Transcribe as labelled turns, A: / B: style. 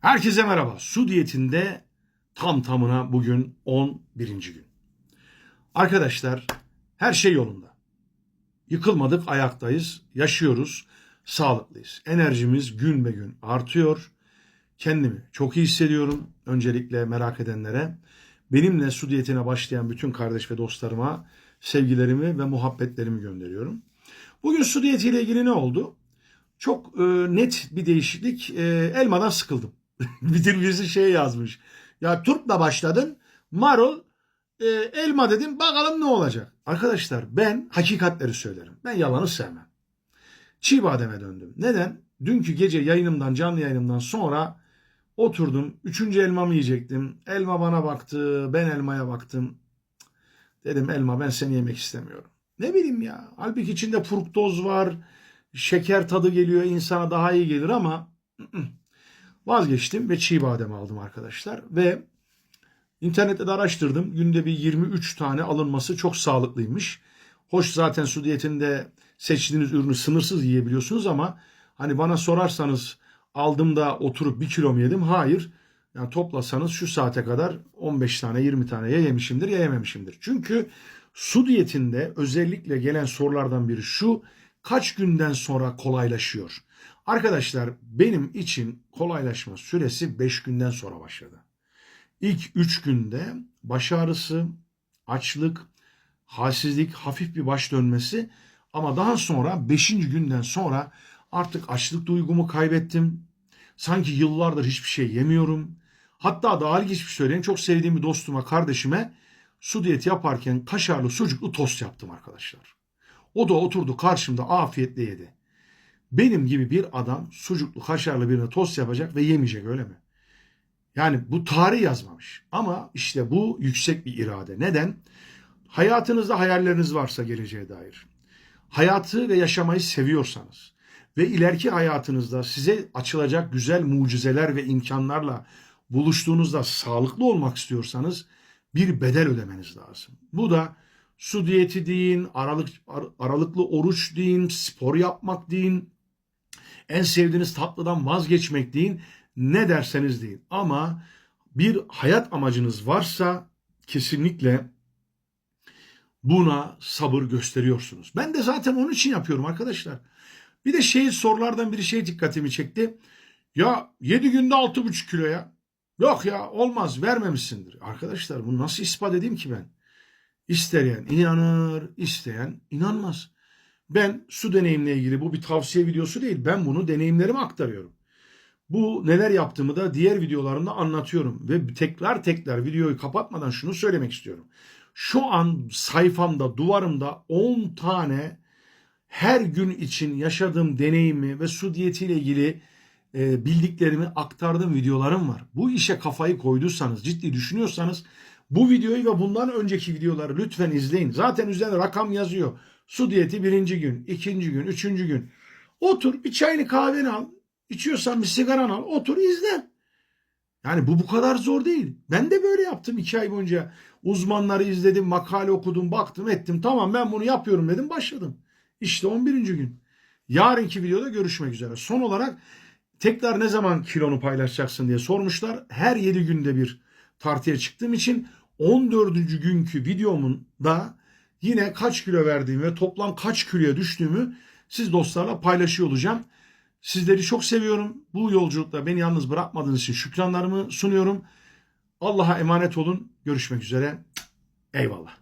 A: Herkese merhaba. Su diyetinde tam tamına bugün 11. gün. Arkadaşlar her şey yolunda. Yıkılmadık, ayaktayız, yaşıyoruz, sağlıklıyız. Enerjimiz gün be gün artıyor. Kendimi çok iyi hissediyorum. Öncelikle merak edenlere, benimle su diyetine başlayan bütün kardeş ve dostlarıma sevgilerimi ve muhabbetlerimi gönderiyorum. Bugün su diyetiyle ilgili ne oldu? Çok e, net bir değişiklik. E, elmadan sıkıldım. bir birisi şey yazmış. Ya turpla başladın. Marul, e, elma dedim. Bakalım ne olacak. Arkadaşlar ben hakikatleri söylerim. Ben yalanı sevmem. Çiğ bademe döndüm. Neden? Dünkü gece yayınımdan, canlı yayınımdan sonra oturdum. Üçüncü elmamı yiyecektim. Elma bana baktı. Ben elmaya baktım. Dedim elma ben seni yemek istemiyorum. Ne bileyim ya. Halbuki içinde fruktoz var. Şeker tadı geliyor. insana daha iyi gelir ama ı-ı. Vazgeçtim ve çiğ badem aldım arkadaşlar. Ve internette de araştırdım. Günde bir 23 tane alınması çok sağlıklıymış. Hoş zaten su diyetinde seçtiğiniz ürünü sınırsız yiyebiliyorsunuz ama hani bana sorarsanız aldım da oturup bir kilo mu yedim? Hayır. Yani toplasanız şu saate kadar 15 tane 20 tane ya yemişimdir ya yememişimdir. Çünkü su diyetinde özellikle gelen sorulardan biri şu kaç günden sonra kolaylaşıyor? Arkadaşlar benim için kolaylaşma süresi 5 günden sonra başladı. İlk 3 günde baş ağrısı, açlık, halsizlik, hafif bir baş dönmesi ama daha sonra 5. günden sonra artık açlık duygumu kaybettim. Sanki yıllardır hiçbir şey yemiyorum. Hatta daha ilginç bir söyleyeyim. Çok sevdiğim bir dostuma, kardeşime su diyeti yaparken kaşarlı sucuklu tost yaptım arkadaşlar. O da oturdu karşımda afiyetle yedi. Benim gibi bir adam sucuklu kaşarlı birine tost yapacak ve yemeyecek öyle mi? Yani bu tarih yazmamış. Ama işte bu yüksek bir irade. Neden? Hayatınızda hayalleriniz varsa geleceğe dair. Hayatı ve yaşamayı seviyorsanız ve ileriki hayatınızda size açılacak güzel mucizeler ve imkanlarla buluştuğunuzda sağlıklı olmak istiyorsanız bir bedel ödemeniz lazım. Bu da su diyeti deyin, aralık, ar- aralıklı oruç deyin, spor yapmak deyin, en sevdiğiniz tatlıdan vazgeçmek deyin, ne derseniz deyin. Ama bir hayat amacınız varsa kesinlikle buna sabır gösteriyorsunuz. Ben de zaten onun için yapıyorum arkadaşlar. Bir de şey sorulardan biri şey dikkatimi çekti. Ya 7 günde 6,5 kilo ya. Yok ya olmaz vermemişsindir. Arkadaşlar bunu nasıl ispat edeyim ki ben? İsteyen inanır, isteyen inanmaz. Ben su deneyimle ilgili bu bir tavsiye videosu değil. Ben bunu deneyimlerime aktarıyorum. Bu neler yaptığımı da diğer videolarımda anlatıyorum. Ve tekrar tekrar videoyu kapatmadan şunu söylemek istiyorum. Şu an sayfamda, duvarımda 10 tane her gün için yaşadığım deneyimi ve su diyetiyle ilgili e, bildiklerimi aktardığım videolarım var. Bu işe kafayı koyduysanız, ciddi düşünüyorsanız bu videoyu ve bundan önceki videoları lütfen izleyin. Zaten üzerinde rakam yazıyor. Su diyeti birinci gün, ikinci gün, üçüncü gün. Otur bir çayını kahveni al. İçiyorsan bir sigaran al. Otur izle. Yani bu bu kadar zor değil. Ben de böyle yaptım iki ay boyunca. Uzmanları izledim, makale okudum, baktım, ettim. Tamam ben bunu yapıyorum dedim, başladım. İşte 11. gün. Yarınki videoda görüşmek üzere. Son olarak tekrar ne zaman kilonu paylaşacaksın diye sormuşlar. Her 7 günde bir tartıya çıktığım için 14. günkü videomun da yine kaç kilo verdiğimi ve toplam kaç kiloya düştüğümü siz dostlarla paylaşıyor olacağım. Sizleri çok seviyorum. Bu yolculukta beni yalnız bırakmadığınız için şükranlarımı sunuyorum. Allah'a emanet olun. Görüşmek üzere. Eyvallah.